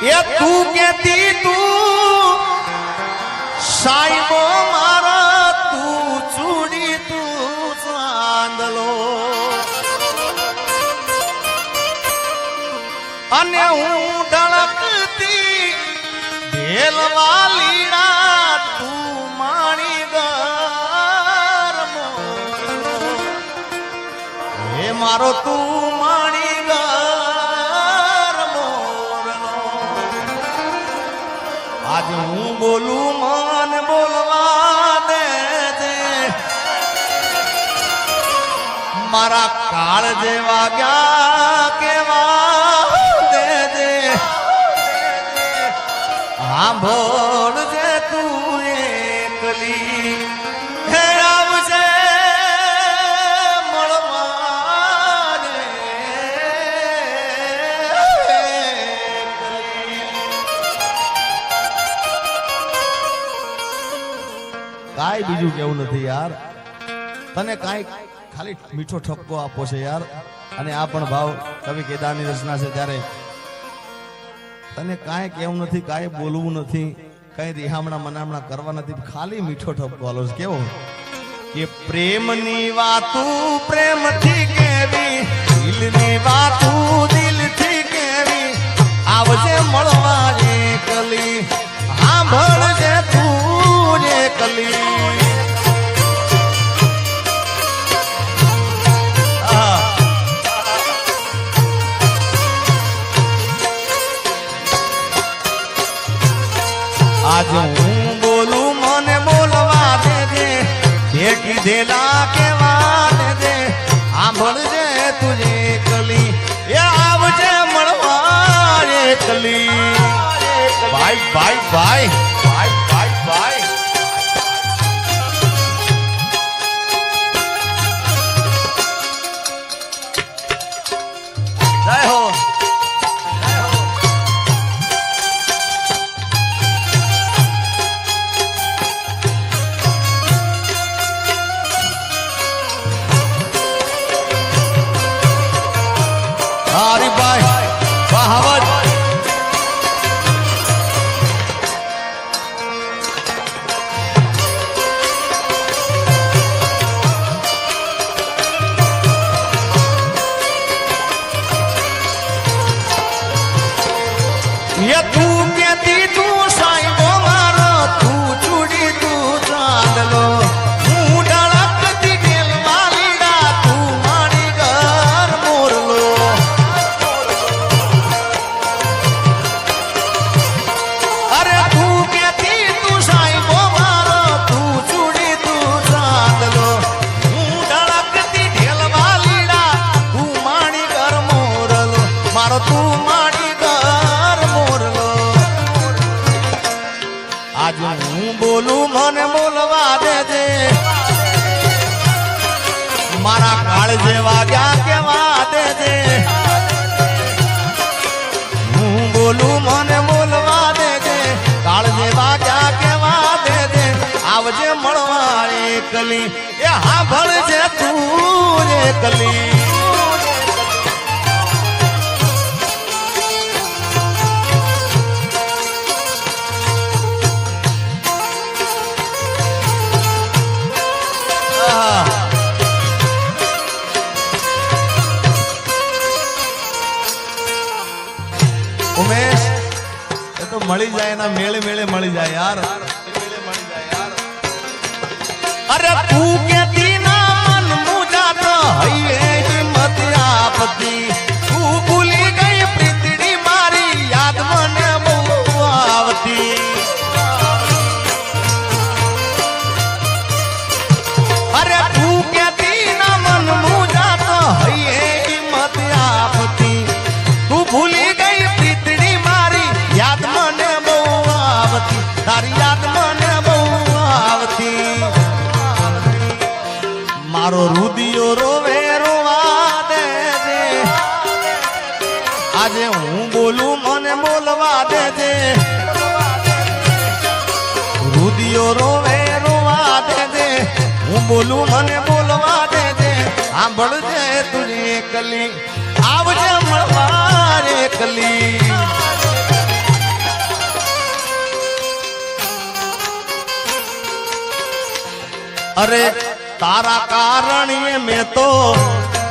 એ તું કેતી તું? સાઈબો મારા, તું ચૂડી તું ચાંદલો. અને હું ધડકતી ઢેલવા લીડા તું માણી ગરમો હે મારો તું બોલું મન બોલવા દે છે. મારા કાળ જેવા ગયા કેવા દેજે સાંભળ જે તું એકલી બીજું કેવું નથી યાર. તને કાંઈ ખાલી મીઠો ઠપકો આપો છે યાર. અને આ પણ ભાવ કવિ કેદારની રચના છે ત્યારે. તને કાંઈ કેવું નથી, કાંઈ બોલવું નથી, કઈ રિહામણા મનામણા કરવા નથી, ખાલી મીઠો ઠપકો આલો છે. કેવો? કે પ્રેમની વાતું પ્રેમથી કેવી, દિલની વાતું દિલથી કેવી, આવજે મળવા એકલી સાંભળજે તું કલી આજ હું બોલું મને બોલવા દેજે જે કીધેલા કેવા દે આંભળજે તુજે કલી એ આવજે મળવા રે કલી ભાઈ ભાઈ ભાઈ બોલું મને બોલવા દેજે. કાળ જેવા ક્યાં કેવા દેજે. આવજે મળવા એકલી. એ હા ભળજે તું એકલી. મળી જાય એના મેળે મેળે મળી જાય યાર. અરે તું કેતી ના મન મુજાતો હૈયે હિંમત આપતી? ઘોડીઓ રોવે, રોવા દે દે. હું બોલું, મને બોલવા દે દે. સાંભળજે તુજે એકલી આવજે મળવા એકલી અરે તારા કારણીએ મેં તો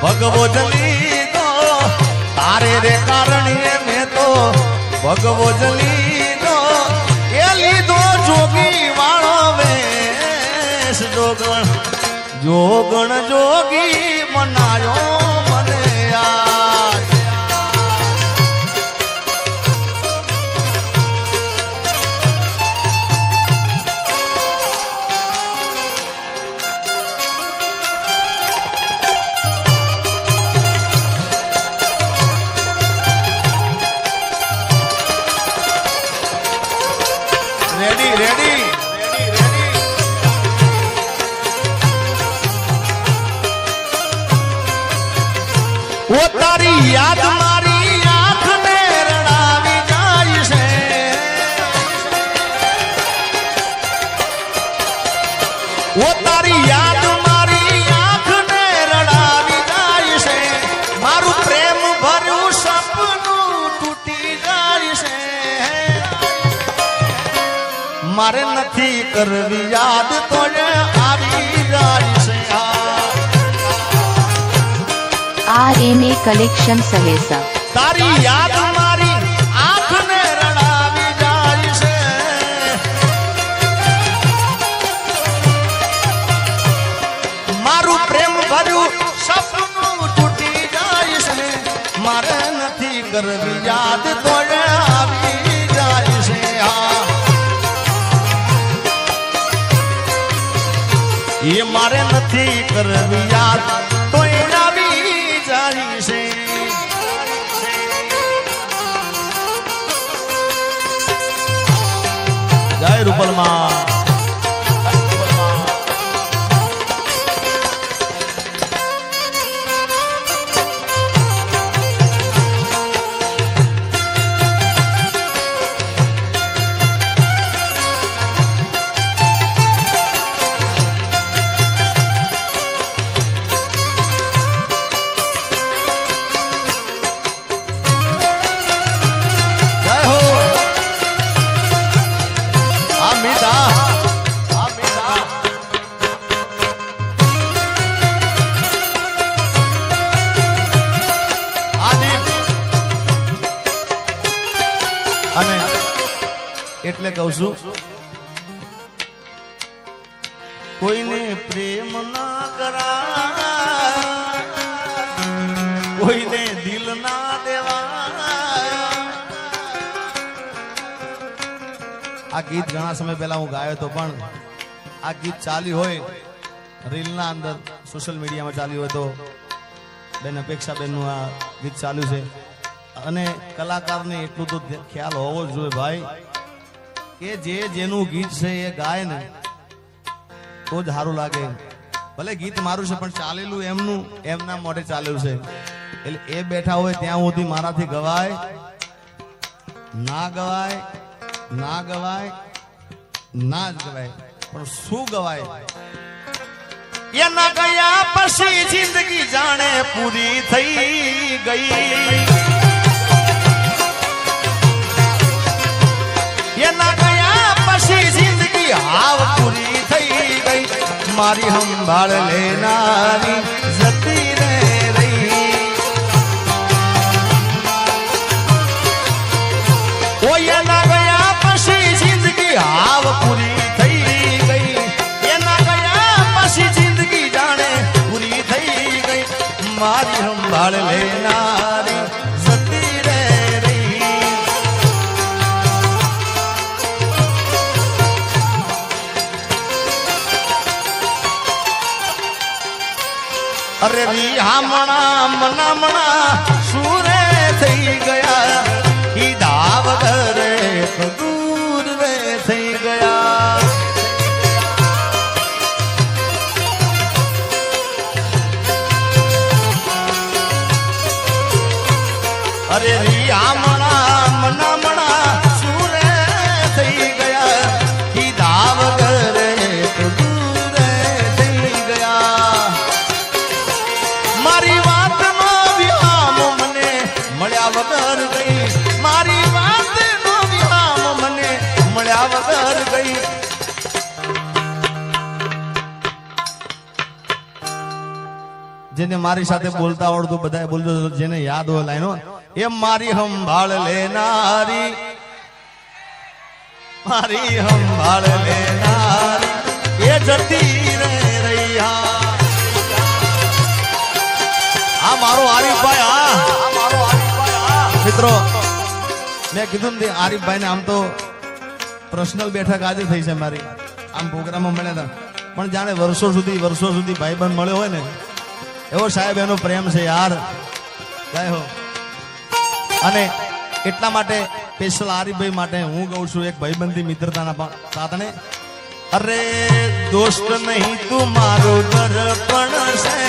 ભગવો જલી તો તારે રે કારણે મેં તો ભગવો જલી તો એ લીધો જોગી વેશ જોગણ જોગણ જોગી મનાયો. મારે નથી કરવી યાદ તો આવી જાય છે? આર એન એ કલેક્શન સહેસા. તારી યાદ મારી આંખને રડાવી જાય છે. મારું પ્રેમ ભર્યું સપનું તૂટી જાય છે. મારે નથી કરવી યાદ તો મારે નથી કરવી યાદ. તો એના જાય છે. જય રૂપલમાં. કોઈને પ્રેમ ના કરા કોઈને દિલ ના દેવા આ ગીત ઘણા સમય પહેલા હું ગાયો હતો, પણ આ ગીત ચાલ્યું હોય રીલના અંદર, સોશિયલ મીડિયામાં ચાલ્યું હોય તો બેન અપેક્ષા બેનનું આ ગીત ચાલ્યું છે. અને કલાકારને એટલું તો ખ્યાલ હોવો જ જોઈએ, ભાઈ, કે જે જેનું ગીત છે એ ગાય ને તો જ સારું લાગે. ભલે ગીત મારું છે, પણ ચાલેલું એમનું, એમના મોઢે ચાલેલું છે. એટલે એ બેઠા હોય ત્યાં સુધી મારાથી ગવાય. ના ગવાય ના ગવાય, ના જ ગવાય. પણ શું ગવાય? એના ગયા પછી જિંદગી જાણે પૂરી થઈ ગઈ. એના ગયા પછી જિંદગી હાવ પૂરી થઈ ગઈ. મારી સંભાળ લેનારી જતી રે રહી ઓય ગયા પછી જિંદગી હાવ પૂરી થઈ ગઈ. એના ગયા પછી જિંદગી જાણે પૂરી થઈ ગઈ. મારી સંભાળ લેનારી અરે વિહામણા મનામણા સુરે થઈ ગયા. કીધા વગર દૂર રે થઈ ગયા. અરે વિહામણા વગર ગઈ જેને મારી સાથે બોલતા આવડતું બધા બોલતો જેને યાદ હોય લાઈનો એ મારી સંભાળ લેનારી. મારી સંભાળ લેનારી. એ જતી રે રહ્યા આ મારો આરીફભાઈ આ મિત્રો મેં કીધું ને આરીફભાઈ ને આમ તો પર્સનલ બેઠક આજે થઈ છે મારી. આમ પ્રોગ્રામમાં મળ્યા હતા. પણ જાણે વર્ષો સુધી વર્ષો સુધી ભાઈબંધ મળ્યો હોય ને, એવો સાહેબ એનો પ્રેમ છે યાર. જય હો. અને એટલા માટે સ્પેશિયલ આરીફભાઈ માટે હું કહું છું, એક ભાઈબંધી મિત્રતાના સાથને અરે દોસ્ત નહીં તું મારો દર્પણ છે.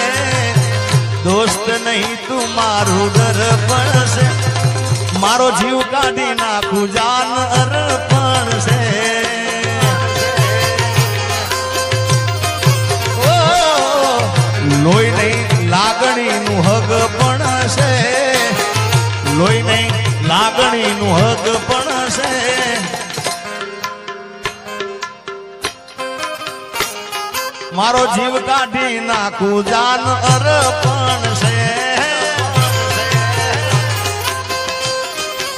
દોસ્ત નહીં તું મારું દર્પણ છે. મારો જીવ કાઢી નાખું, જાન અર્પણ છે. લોહી નહીં, લાગણીનું હગ પણ છે. લોહી નહીં, લાગણીનું હગ પણ છે. મારો જીવ કાઢી નાખું, જાન અર્પણ છે.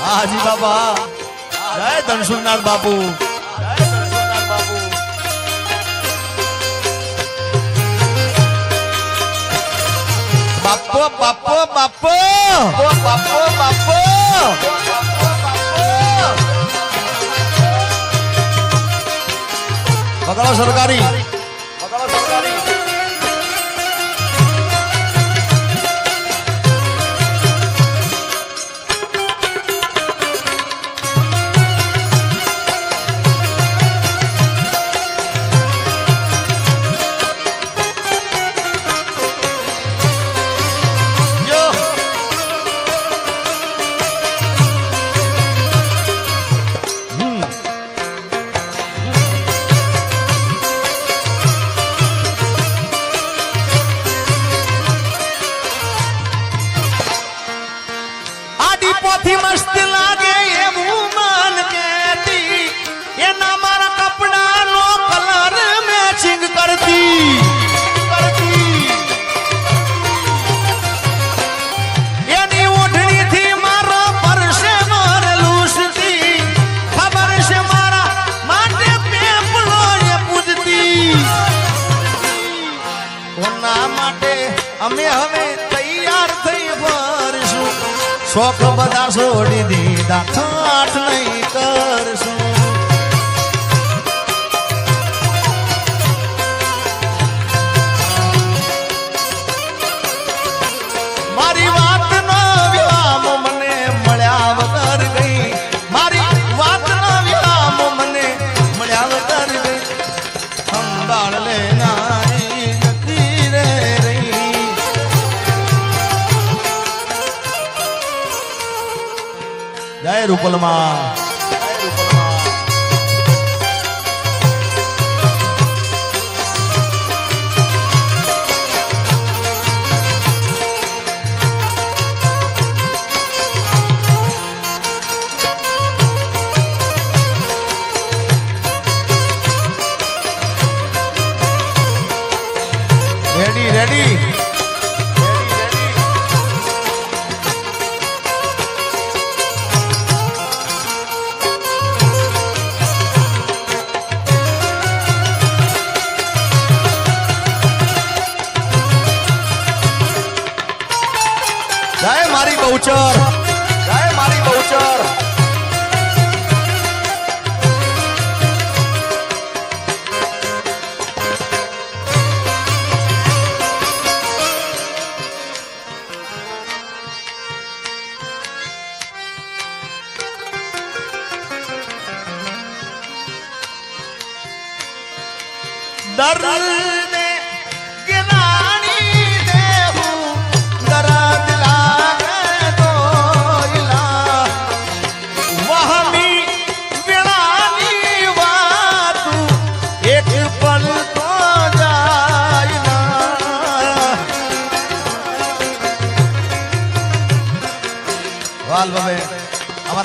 હાજી બાબા જય ધનસુરનાથ બાપુ જય ધનસુરનાથ બાપુ બાપો બાપો બાપો બાપો બાપો પકડો સરકારી શોખ બધા છોડી દીધા. ઠાઠ નહીં. રૂપલમાં. Ready ready Bahuchar. જય મારી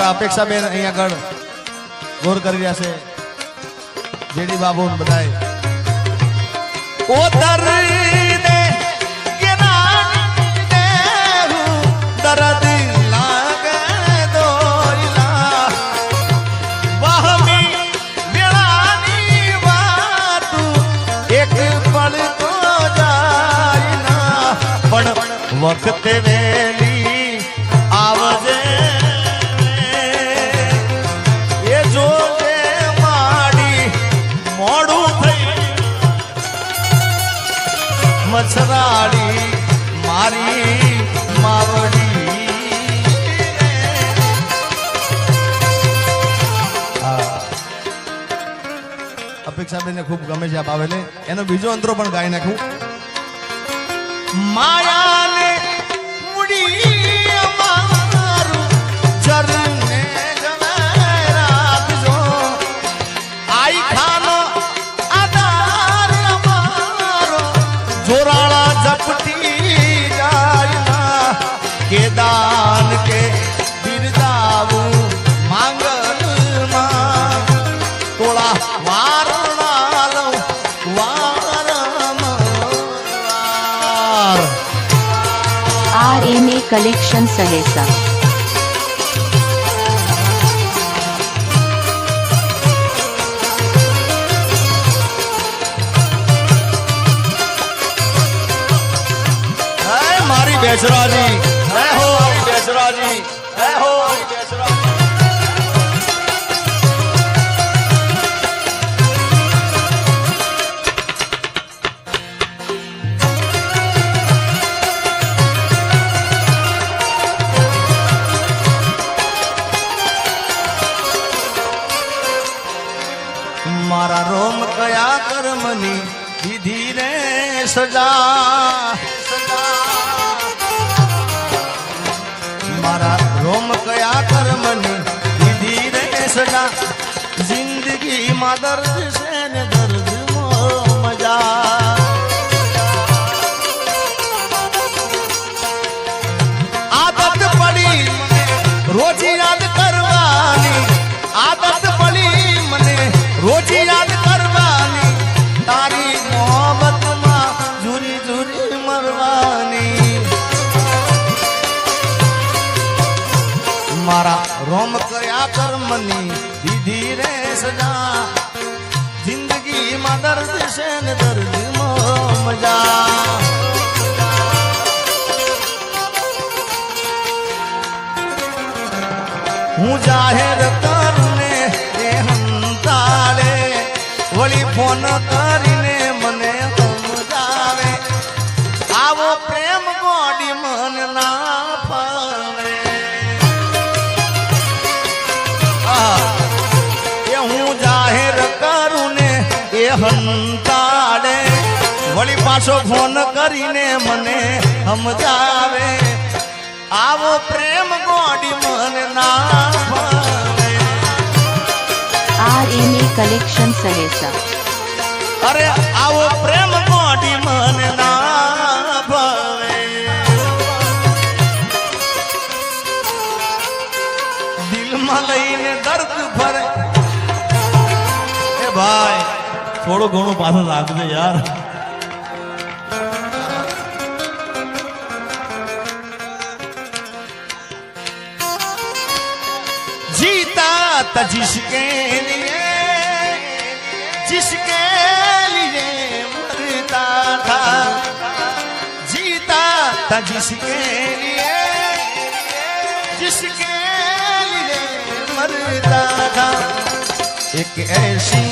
અમારા અપેક્ષા બેન અહીંયા આગળ ગોર કરી રહ્યા છે. જેડી બાબુ ને બધાય ઓ દર્દ મછરાડી મારી માવડી. અપેક્ષાબેનને ખૂબ ગમે છે આ બાવેલે એનો બીજો અંતરો પણ ગાઈ નાખું. માયાને તોળા વારણા લઉં વારંવાર. આર એમ એ કલેક્શન સહેસા. મારી બેસરાજી. સજા મારા રોમ કયા કર્મની દીધી રે સજા જિંદગીમાં દર્દ છે ને દર્દ છે ને દર્દ મજા. હું જાહેર કરુને એ હંતાળે વળી ફોન કરીને હંતાડે વળી પાછો ફોન કરીને મને સમજાવે આવો પ્રેમ ગોડી મને ના આર એમ કલેક્શન સહેસા. અરે આવો પ્રેમ ગોડી મને ના ભાવે દિલમાં લઈને દર્દ ભરે. એ ભાઈ થોડું ઘણું પાછળ રાખજે યાર जीता था जिसके लिए जिसके लिए मरता था जीता था जिसके लिए जिसके लिए मरता था एक ऐसी